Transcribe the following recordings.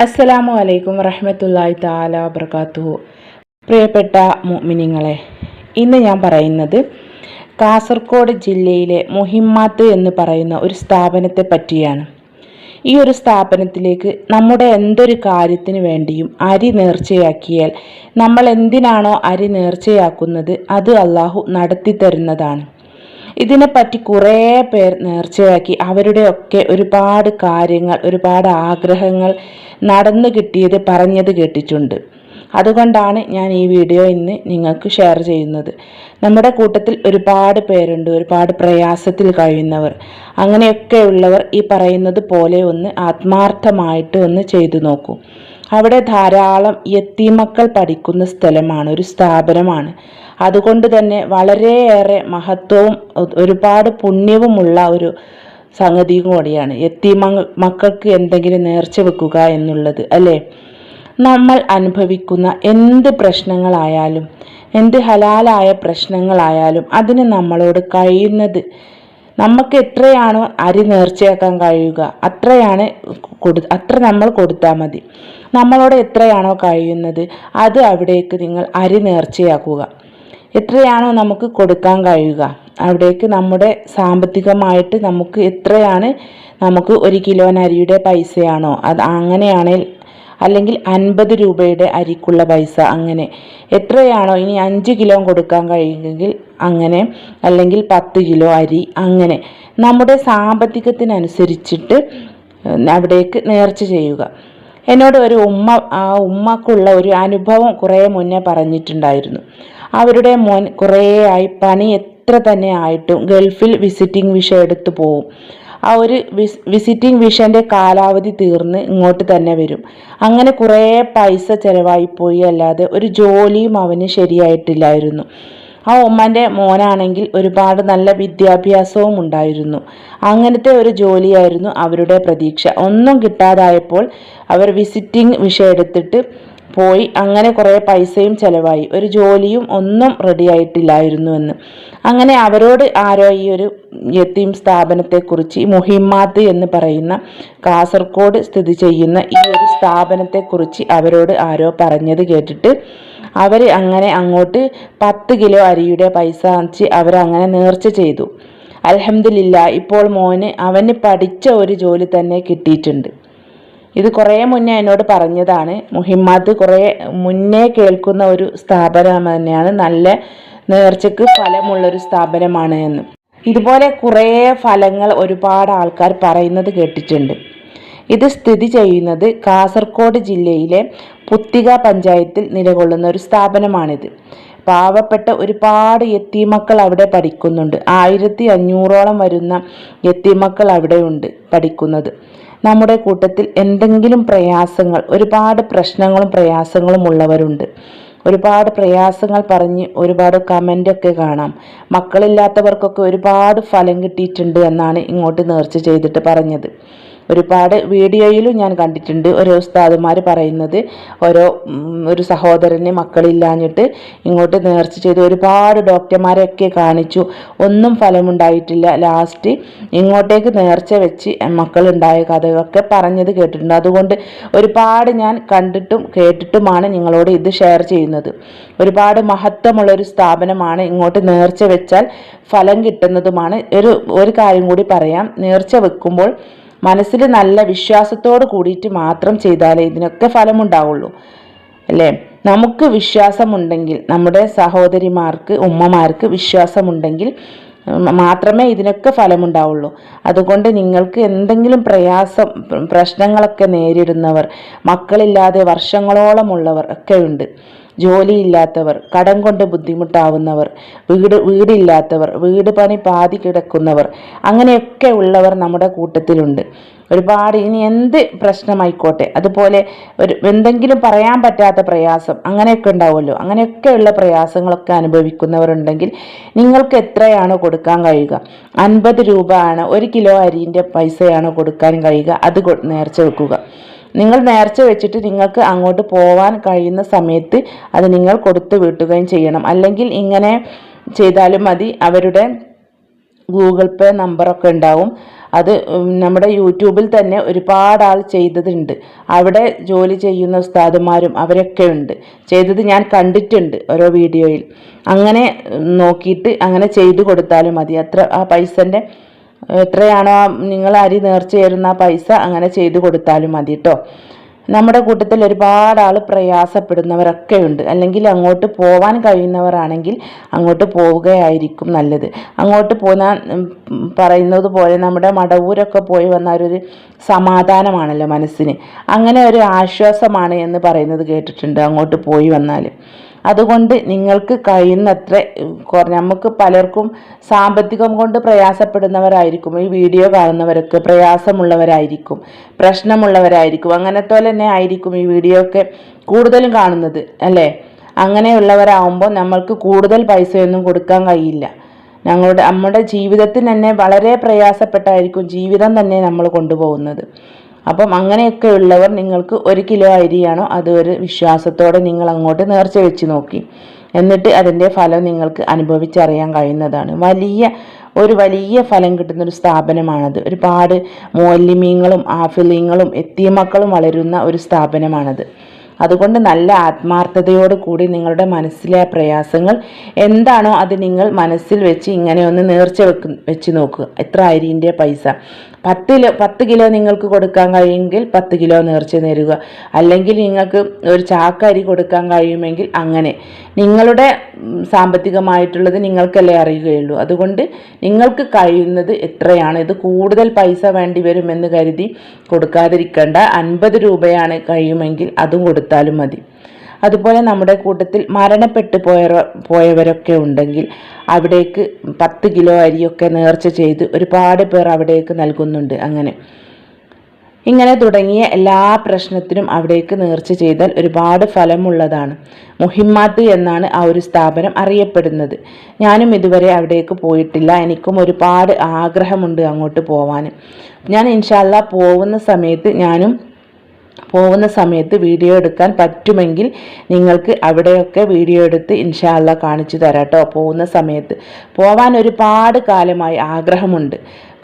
അസ്സലാമു അലൈക്കും വറഹമത്തല്ലാഹി താല വബർക്കാത്തുഹു പ്രിയപ്പെട്ട മുഅ്മിനീങ്ങളെ ഇന്ന് ഞാൻ പറയുന്നത് കാസർഗോഡ് ജില്ലയിലെ മുഹിമ്മാത്ത് എന്ന് പറയുന്ന ഒരു സ്ഥാപനത്തെ പറ്റിയാണ്. ഈ ഒരു സ്ഥാപനത്തിലേക്ക് നമ്മുടെ എന്തൊരു കാര്യത്തിന് വേണ്ടിയും അരി നേർച്ചയാക്കിയാൽ നമ്മൾ എന്തിനാണോ അരി നേർച്ചയാക്കുന്നത് അത് അള്ളാഹു നടത്തി തരുന്നതാണ് ഇതിനെപ്പറ്റി കുറേ പേർ നേർച്ചയാക്കി. അവരുടെയൊക്കെ ഒരുപാട് കാര്യങ്ങൾ ഒരുപാട് ആഗ്രഹങ്ങൾ നടന്നു കിട്ടിയത് പറഞ്ഞത് കേട്ടിട്ടുണ്ട്. അതുകൊണ്ടാണ് ഞാൻ ഈ വീഡിയോ ഇന്ന് നിങ്ങൾക്ക് ഷെയർ ചെയ്യുന്നത്. നമ്മുടെ കൂട്ടത്തിൽ ഒരുപാട് പേരുണ്ട് ഒരുപാട് പ്രയാസത്തിൽ കഴിയുന്നവർ. അങ്ങനെയൊക്കെയുള്ളവർ ഈ പറയുന്നത് പോലെ ഒന്ന് ആത്മാർത്ഥമായിട്ട് ഒന്ന് ചെയ്തു നോക്കൂ. അവിടെ ധാരാളം യത്തീമക്കൾ പഠിക്കുന്ന സ്ഥലമാണ് ഒരു സ്ഥാപനമാണ്. അതുകൊണ്ട് തന്നെ വളരെയേറെ മഹത്വവും ഒരുപാട് പുണ്യവുമുള്ള ഒരു സംഗതിയും കൂടിയാണ്. എത്തി മക്കൾക്ക് എന്തെങ്കിലും നേർച്ച വെക്കുക എന്നുള്ളത് അല്ലേ? നമ്മൾ അനുഭവിക്കുന്ന എന്ത് പ്രശ്നങ്ങളായാലും എന്ത് ഹലാലായ പ്രശ്നങ്ങളായാലും അതിന് നമ്മളോട് കഴിയുന്നത് നമുക്ക് എത്രയാണോ അരി നേർച്ചയാക്കാൻ കഴിയുക അത്രയാണ് കൊടു അത്ര നമ്മൾ കൊടുത്താൽ മതി. നമ്മളോട് എത്രയാണോ കഴിയുന്നത് അത് അവിടേക്ക് നിങ്ങൾ അരി നേർച്ചയാക്കുക. എത്രയാണോ നമുക്ക് കൊടുക്കാൻ കഴിയുക. അവിടേക്ക് നമ്മുടെ സാമ്പത്തികമായിട്ട് നമുക്ക് എത്രയാണ്? നമുക്ക് ഒരു കിലോ അരിയുടെ പൈസയാണോ? അത് അങ്ങനെയാണെങ്കിൽ അല്ലെങ്കിൽ അൻപത് രൂപയുടെ അരിക്കുള്ള പൈസ അങ്ങനെ. എത്രയാണോ? ഇനി അഞ്ച് കിലോ കൊടുക്കാൻ കഴിയുമെങ്കിൽ അങ്ങനെ. അല്ലെങ്കിൽ പത്ത് കിലോ അരി അങ്ങനെ. നമ്മുടെ സാമ്പത്തികത്തിനനുസരിച്ചിട്ട് അവിടേക്ക് നേർച്ച ചെയ്യുക. എന്നോട് ഒരു ഉമ്മ ആ ഉമ്മക്കുള്ള ഒരു അനുഭവം കുറേ മുന്നേ പറഞ്ഞിട്ടുണ്ടായിരുന്നു. അവരുടെ മോൻ കുറേ ആയി പണി എത്ര തന്നെ ആയിട്ടും ഗൾഫിൽ വിസിറ്റിംഗ് വിഷ എടുത്തു പോവും. ആ ഒരു വിസ് വിസിറ്റിംഗ് വിഷന്റെ കാലാവധി തീർന്ന് ഇങ്ങോട്ട് തന്നെ വരും. അങ്ങനെ കുറേ പൈസ ചിലവായിപ്പോയി. അല്ലാതെ ഒരു ജോലിയും അവന് ശരിയായിട്ടില്ലായിരുന്നു. ആ ഉമ്മന്റെ മോനാണെങ്കിൽ ഒരുപാട് നല്ല വിദ്യാഭ്യാസവും ഉണ്ടായിരുന്നു. അങ്ങനത്തെ ഒരു ജോലിയായിരുന്നു അവരുടെ പ്രതീക്ഷ. ഒന്നും കിട്ടാതായപ്പോൾ അവർ വിസിറ്റിംഗ് വിഷയം എടുത്തിട്ട് പോയി അങ്ങനെ കുറേ പൈസയും ചിലവായി. ഒരു ജോലിയും ഒന്നും റെഡി ആയിട്ടില്ലായിരുന്നു എന്ന് അങ്ങനെ അവരോട് ആരോ ഈ ഒരു യത്തീം സ്ഥാപനത്തെക്കുറിച്ച് മുഹിമ്മാത്ത് എന്ന് പറയുന്ന കാസർഗോഡ് സ്ഥിതി ചെയ്യുന്ന ഈ ഒരു സ്ഥാപനത്തെക്കുറിച്ച് അവരോട് ആരോ പറഞ്ഞത് കേട്ടിട്ട് അവർ അങ്ങനെ അങ്ങോട്ട് പത്ത് കിലോ അരിയുടെ പൈസ വെച്ച് അവരങ്ങനെ നേർച്ച ചെയ്തു. അലഹമില്ല ഇപ്പോൾ മോന് അവന് പഠിച്ച ഒരു ജോലി തന്നെ കിട്ടിയിട്ടുണ്ട്. ഇത് കുറേ മുന്നേ എന്നോട് പറഞ്ഞതാണ്. മുഹിമ്മാത്ത് കുറേ മുന്നേ കേൾക്കുന്ന ഒരു സ്ഥാപനം തന്നെയാണ്. നല്ല നേർച്ചയ്ക്ക് ഫലമുള്ളൊരു സ്ഥാപനമാണ് എന്ന്. ഇതുപോലെ കുറേ ഫലങ്ങൾ ഒരുപാട് ആൾക്കാർ പറയുന്നത് കേട്ടിട്ടുണ്ട്. ഇത് സ്ഥിതി ചെയ്യുന്നത് കാസർഗോഡ് ജില്ലയിലെ പുത്തിക പഞ്ചായത്തിൽ നിലകൊള്ളുന്ന ഒരു സ്ഥാപനമാണിത്. പാവപ്പെട്ട ഒരുപാട് എത്തിമക്കൾ അവിടെ പഠിക്കുന്നുണ്ട്. ആയിരത്തി അഞ്ഞൂറോളം വരുന്ന എത്തിമക്കൾ അവിടെയുണ്ട് പഠിക്കുന്നത്. നമ്മുടെ കൂട്ടത്തിൽ എന്തെങ്കിലും പ്രയാസങ്ങൾ ഒരുപാട് പ്രശ്നങ്ങളും പ്രയാസങ്ങളും ഉള്ളവരുണ്ട്. ഒരുപാട് പ്രയാസങ്ങൾ പറഞ്ഞ് ഒരുപാട് കമന്റൊക്കെ കാണാം. മക്കളില്ലാത്തവർക്കൊക്കെ ഒരുപാട് ഫലം കിട്ടിയിട്ടുണ്ട് എന്നാണ് ഇങ്ങോട്ട് നേർച്ച ചെയ്തിട്ട് പറഞ്ഞത്. ഒരുപാട് വീഡിയോയിലും ഞാൻ കണ്ടിട്ടുണ്ട് ഓരോ ഉസ്താദുമാർ പറയുന്നത്. ഓരോ ഒരു സഹോദരന് മക്കളില്ലാഞ്ഞിട്ട് ഇങ്ങോട്ട് നേർച്ച ചെയ്ത് ഒരുപാട് ഡോക്ടർമാരെയൊക്കെ കാണിച്ചു. ഒന്നും ഫലമുണ്ടായിട്ടില്ല. ലാസ്റ്റ് ഇങ്ങോട്ടേക്ക് നേർച്ച വെച്ച് മക്കളുണ്ടായ കഥകളൊക്കെ പറഞ്ഞത് കേട്ടിട്ടുണ്ട്. അതുകൊണ്ട് ഒരുപാട് ഞാൻ കണ്ടിട്ടും കേട്ടിട്ടുമാണ് നിങ്ങളോട് ഇത് ഷെയർ ചെയ്യുന്നത്. ഒരുപാട് മഹത്വമുള്ള ഒരു സ്ഥാപനമാണ് ഇങ്ങോട്ട് നേർച്ച വെച്ചാൽ ഫലം കിട്ടുന്നതുമാണ്. ഒരു ഒരു കാര്യം കൂടി പറയാം. നേർച്ച വെക്കുമ്പോൾ മനസ്സിൽ നല്ല വിശ്വാസത്തോട് കൂടിയിട്ട് മാത്രം ചെയ്താലേ ഇതിനൊക്കെ ഫലമുണ്ടാവുള്ളൂ. അല്ലേ? നമുക്ക് വിശ്വാസമുണ്ടെങ്കിൽ നമ്മുടെ സഹോദരിമാർക്ക് ഉമ്മമാർക്ക് വിശ്വാസമുണ്ടെങ്കിൽ മാത്രമേ ഇതിനൊക്കെ ഫലമുണ്ടാവുള്ളൂ. അതുകൊണ്ട് നിങ്ങൾക്ക് എന്തെങ്കിലും പ്രയാസം പ്രശ്നങ്ങളൊക്കെ നേരിടുന്നവർ മക്കളില്ലാതെ വർഷങ്ങളോളമുള്ളവർ ഒക്കെ ഉണ്ട് ജോലിയില്ലാത്തവർ കടം കൊണ്ട് ബുദ്ധിമുട്ടാവുന്നവർ വീട് വീടില്ലാത്തവർ വീട് പണി പാതി കിടക്കുന്നവർ അങ്ങനെയൊക്കെ ഉള്ളവർ നമ്മുടെ കൂട്ടത്തിലുണ്ട്. ഒരുപാട് ഇനി എന്ത് പ്രശ്നമായിക്കോട്ടെ? അതുപോലെ ഒരു എന്തെങ്കിലും പറയാൻ പറ്റാത്ത പ്രയാസം അങ്ങനെയൊക്കെ ഉണ്ടാവുമല്ലോ. അങ്ങനെയൊക്കെയുള്ള പ്രയാസങ്ങളൊക്കെ അനുഭവിക്കുന്നവരുണ്ടെങ്കിൽ നിങ്ങൾക്ക് എത്രയാണ് കൊടുക്കാൻ കഴിയുക? അൻപത് രൂപ ആണ് ഒരു കിലോ അരിന്റെ പൈസയാണ് കൊടുക്കാൻ കഴിയുക? അത് നേർച്ച വെക്കുക. നിങ്ങൾ നേർച്ച വെച്ചിട്ട് നിങ്ങൾക്ക് അങ്ങോട്ട് പോവാൻ കഴിയുന്ന സമയത്ത് അത് നിങ്ങൾ കൊടുത്തു വീട്ടുകയും ചെയ്യണം. അല്ലെങ്കിൽ ഇങ്ങനെ ചെയ്താലും മതി. അവരുടെ ഗൂഗിൾ പേ നമ്പറൊക്കെ ഉണ്ടാവും. അത് നമ്മുടെ യൂട്യൂബിൽ തന്നെ ഒരുപാട് ആൾ ചെയ്തതുണ്ട്. അവിടെ ജോലി ചെയ്യുന്ന ഉസ്താദുമാരും അവരൊക്കെ ഉണ്ട്. ചെയ്തത് ഞാൻ കണ്ടിട്ടുണ്ട് ഓരോ വീഡിയോയിൽ. അങ്ങനെ നോക്കിയിട്ട് അങ്ങനെ ചെയ്തു കൊടുത്താലും മതി. അത്ര ആ പൈസന്റെ എത്രയാണോ നിങ്ങൾ അരി നേർച്ച തരുന്ന പൈസ അങ്ങനെ ചെയ്തു കൊടുത്താലും മതി കേട്ടോ നമ്മുടെ കൂട്ടത്തിൽ ഒരുപാട് ആൾ പ്രയാസപ്പെടുന്നവരൊക്കെ ഉണ്ട് അല്ലെങ്കിൽ അങ്ങോട്ട് പോവാൻ കഴിയുന്നവരാണെങ്കിൽ അങ്ങോട്ട് പോവുകയായിരിക്കും നല്ലത്. അങ്ങോട്ട് പോകാൻ പറയുന്നത് പോലെ നമ്മുടെ മടവൂരൊക്കെ പോയി വന്ന ഒരു സമാധാനമാണല്ലോ മനസ്സിന്. അങ്ങനെ ഒരു ആശ്വാസമാണ് എന്ന് പറയുന്നത് കേട്ടിട്ടുണ്ട് അങ്ങോട്ട് പോയി വന്നാൽ അതുകൊണ്ട് നിങ്ങൾക്ക് കഴിയുന്നത്ര നമുക്ക് പലർക്കും സാമ്പത്തികം കൊണ്ട് പ്രയാസപ്പെടുന്നവരായിരിക്കും. ഈ വീഡിയോ കാണുന്നവരൊക്കെ പ്രയാസമുള്ളവരായിരിക്കും പ്രശ്നമുള്ളവരായിരിക്കും. അങ്ങനത്തെ തന്നെ ആയിരിക്കും ഈ വീഡിയോ ഒക്കെ കൂടുതലും കാണുന്നത് അല്ലേ? അങ്ങനെയുള്ളവരാകുമ്പോൾ നമ്മൾക്ക് കൂടുതൽ പൈസയൊന്നും കൊടുക്കാൻ കഴിയില്ല. ഞങ്ങളുടെ നമ്മുടെ ജീവിതത്തിന് തന്നെ വളരെ പ്രയാസപ്പെട്ടായിരിക്കും ജീവിതം തന്നെ നമ്മൾ കൊണ്ടുപോകുന്നത്. അപ്പം അങ്ങനെയൊക്കെ ഉള്ളവർ നിങ്ങൾക്ക് ഒരു കിലോ അരിയാണോ? അത് ഒരു വിശ്വാസത്തോടെ നിങ്ങൾ അങ്ങോട്ട് നേർച്ച വെച്ച് നോക്കി. എന്നിട്ട് അതിന്റെ ഫലം നിങ്ങൾക്ക് അനുഭവിച്ചറിയാൻ കഴിയുന്നതാണ്. വലിയ ഒരു വലിയ ഫലം കിട്ടുന്ന ഒരു സ്ഥാപനമാണത്. ഒരുപാട് മോല്യമീങ്ങളും ആഫിലീങ്ങളും എത്തിയമക്കളും വളരുന്ന ഒരു സ്ഥാപനമാണത്. അതുകൊണ്ട് നല്ല ആത്മാർത്ഥതയോട് കൂടി നിങ്ങളുടെ മനസ്സിലെ പ്രയാസങ്ങൾ എന്താണോ അത് നിങ്ങൾ മനസ്സിൽ വെച്ച് ഇങ്ങനെ ഒന്ന് നേർച്ച വെക്ക് വെച്ച് നോക്കുക. എത്ര അരിന്റെ പൈസ? പത്ത് കിലോ പത്ത് കിലോ നിങ്ങൾക്ക് കൊടുക്കാൻ കഴിയുമെങ്കിൽ പത്ത് കിലോ നേർച്ച നേരുക. അല്ലെങ്കിൽ നിങ്ങൾക്ക് ഒരു ചാക്ക് അരി കൊടുക്കാൻ കഴിയുമെങ്കിൽ അങ്ങനെ. നിങ്ങളുടെ സാമ്പത്തികമായിട്ടുള്ളത് നിങ്ങൾക്കല്ലേ അറിയുകയുള്ളൂ. അതുകൊണ്ട് നിങ്ങൾക്ക് കഴിയുന്നത് എത്രയാണ്? ഇത് കൂടുതൽ പൈസ വേണ്ടി വരുമെന്ന് കരുതി കൊടുക്കാതിരിക്കേണ്ട. അൻപത് രൂപയാണ് കഴിയുമെങ്കിൽ അതും കൊടുത്താലും മതി. അതുപോലെ നമ്മുടെ കൂട്ടത്തിൽ മരണപ്പെട്ടു പോയ പോയവരൊക്കെ ഉണ്ടെങ്കിൽ അവിടേക്ക് പത്ത് കിലോ അരിയൊക്കെ നേർച്ച ചെയ്ത് ഒരുപാട് പേർ അവിടേക്ക് നൽകുന്നുണ്ട് അങ്ങനെ. ഇങ്ങനെ തുടങ്ങിയ എല്ലാ പ്രശ്നത്തിനും അവിടേക്ക് നേർച്ച ചെയ്താൽ ഒരുപാട് ഫലമുള്ളതാണ്. മുഹിമ്മാത്ത് എന്നാണ് ആ ഒരു സ്ഥാപനം അറിയപ്പെടുന്നത്. ഞാനും ഇതുവരെ അവിടേക്ക് പോയിട്ടില്ല. എനിക്കും ഒരുപാട് ആഗ്രഹമുണ്ട് അങ്ങോട്ട് പോവാൻ. ഞാൻ ഇൻഷാല്ല പോകുന്ന സമയത്ത് ഞാനും പോകുന്ന സമയത്ത് വീഡിയോ എടുക്കാൻ പറ്റുമെങ്കിൽ നിങ്ങൾക്ക് അവിടെയൊക്കെ വീഡിയോ എടുത്ത് ഇൻഷാല്ല കാണിച്ചു തരാം കേട്ടോ. പോകുന്ന സമയത്ത് പോവാൻ ഒരുപാട് കാലമായി ആഗ്രഹമുണ്ട്.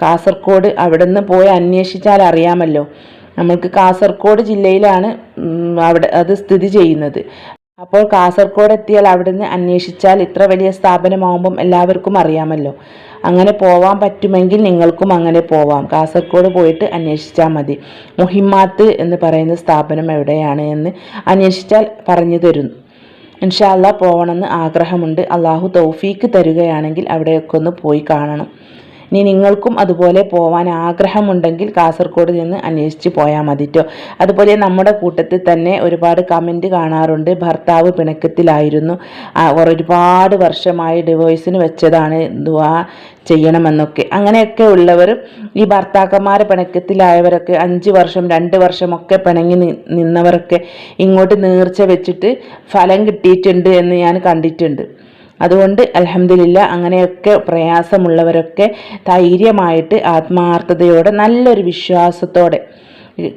കാസർഗോഡ് അവിടെ നിന്ന് പോയി അന്വേഷിച്ചാൽ അറിയാമല്ലോ. നമ്മൾക്ക് കാസർഗോഡ് ജില്ലയിലാണ് അവിടെ അത് സ്ഥിതി ചെയ്യുന്നത്. അപ്പോൾ കാസർഗോഡ് എത്തിയാൽ അവിടുന്ന് അന്വേഷിച്ചാൽ ഇത്ര വലിയ സ്ഥാപനമാകുമ്പം എല്ലാവർക്കും അറിയാമല്ലോ. അങ്ങനെ പോവാൻ പറ്റുമെങ്കിൽ നിങ്ങൾക്കും അങ്ങനെ പോവാം. കാസർഗോഡ് പോയിട്ട് അന്വേഷിച്ചാൽ മതി. മുഹിമാത്ത് എന്ന് പറയുന്ന സ്ഥാപനം എവിടെയാണ് എന്ന് അന്വേഷിച്ചാൽ പറഞ്ഞു തരും. ഇൻഷാല്ല പോകണമെന്ന് ആഗ്രഹമുണ്ട്. അള്ളാഹു തൗഫീക്ക് തരികയാണെങ്കിൽ അവിടെയൊക്കെ ഒന്ന് പോയി കാണണം. ഇനി നിങ്ങൾക്കും അതുപോലെ പോവാൻ ആഗ്രഹമുണ്ടെങ്കിൽ കാസർഗോഡ് നിന്ന് അന്വേഷിച്ച് പോയാൽ മതിട്ടോ അതുപോലെ നമ്മുടെ കൂട്ടത്തിൽ തന്നെ ഒരുപാട് കമന്റ് കാണാറുണ്ട്. ഭർത്താവ് പിണക്കത്തിലായിരുന്നു. ഒരുപാട് വർഷമായി ഡിവോഴ്സിന് വെച്ചതാണ് ദുവാ ചെയ്യണമെന്നൊക്കെ. അങ്ങനെയൊക്കെ ഉള്ളവർ ഈ ഭർത്താക്കന്മാരെ പിണക്കത്തിലായവരൊക്കെ അഞ്ച് വർഷം രണ്ട് വർഷമൊക്കെ പിണങ്ങി നിന്നവരൊക്കെ ഇങ്ങോട്ട് നേർച്ച വെച്ചിട്ട് ഫലം കിട്ടിയിട്ടുണ്ട് എന്ന് ഞാൻ കണ്ടിട്ടുണ്ട്. അതുകൊണ്ട് അലഹമില്ല അങ്ങനെയൊക്കെ പ്രയാസമുള്ളവരൊക്കെ ധൈര്യമായിട്ട് ആത്മാർത്ഥതയോടെ നല്ലൊരു വിശ്വാസത്തോടെ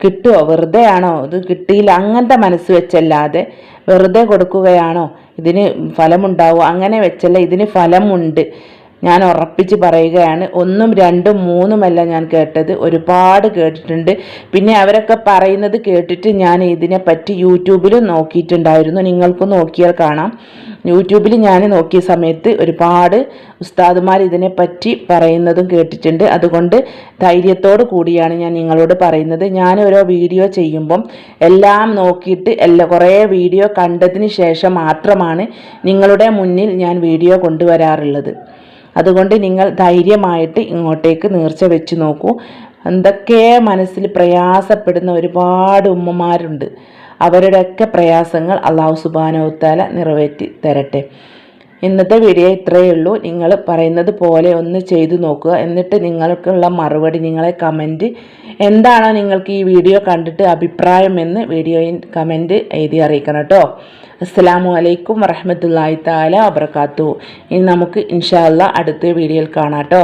കിട്ടുമോ വെറുതെ ആണോ? ഇത് കിട്ടിയില്ല. അങ്ങനത്തെ മനസ്സ് വെച്ചല്ലാതെ വെറുതെ കൊടുക്കുകയാണോ? ഇതിന് ഫലമുണ്ടാവുമോ അങ്ങനെ വെച്ചല്ല ഇതിന് ഫലമുണ്ട്. ഞാൻ ഉറപ്പിച്ച് പറയുകയാണ്. ഒന്നും രണ്ടും മൂന്നുമല്ല ഞാൻ കേട്ടത്. ഒരുപാട് കേട്ടിട്ടുണ്ട്. പിന്നെ അവരൊക്കെ പറയുന്നത് കേട്ടിട്ട് ഞാൻ ഇതിനെപ്പറ്റി യൂട്യൂബിലും നോക്കിയിട്ടുണ്ടായിരുന്നു. നിങ്ങൾക്കും നോക്കിയാൽ കാണാം. യൂട്യൂബിൽ ഞാൻ നോക്കിയ സമയത്ത് ഒരുപാട് ഉസ്താദുമാർ ഇതിനെപ്പറ്റി പറയുന്നതും കേട്ടിട്ടുണ്ട്. അതുകൊണ്ട് ധൈര്യത്തോടു കൂടിയാണ് ഞാൻ നിങ്ങളോട് പറയുന്നത്. ഞാൻ ഓരോ വീഡിയോ ചെയ്യുമ്പം എല്ലാം നോക്കിയിട്ട് എല്ലാ കുറേ വീഡിയോ കണ്ടതിന് ശേഷം മാത്രമാണ് നിങ്ങളുടെ മുന്നിൽ ഞാൻ വീഡിയോ കൊണ്ടുവരാറുള്ളത്. അതുകൊണ്ട് നിങ്ങൾ ധൈര്യമായിട്ട് ഇങ്ങോട്ടേക്ക് നേർച്ച വെച്ച് നോക്കൂ. എന്തൊക്കെ മനസ്സിൽ പ്രയാസപ്പെടുന്ന ഒരുപാട് ഉമ്മമാരുണ്ട്. അവരുടെയൊക്കെ പ്രയാസങ്ങൾ അള്ളാഹു സുബാനോത്താല നിറവേറ്റി തരട്ടെ. ഇന്നത്തെ വീഡിയോ ഇത്രയേ ഉള്ളൂ. നിങ്ങൾ പറയുന്നത് പോലെ ഒന്ന് ചെയ്തു നോക്കുക. എന്നിട്ട് നിങ്ങൾക്കുള്ള മറുപടി നിങ്ങളെ കമന്റ് എന്താണോ നിങ്ങൾക്ക് ഈ വീഡിയോ കണ്ടിട്ട് അഭിപ്രായം എന്ന് വീഡിയോയിൽ കമന്റ് എഴുതി അറിയിക്കണം കേട്ടോ. അസ്സലാമു അലൈക്കും വറഹമത്തല്ലാഹി താല അബർക്കാത്തു ഇനി നമുക്ക് ഇൻഷാല്ല അടുത്ത വീഡിയോയിൽ കാണാം കേട്ടോ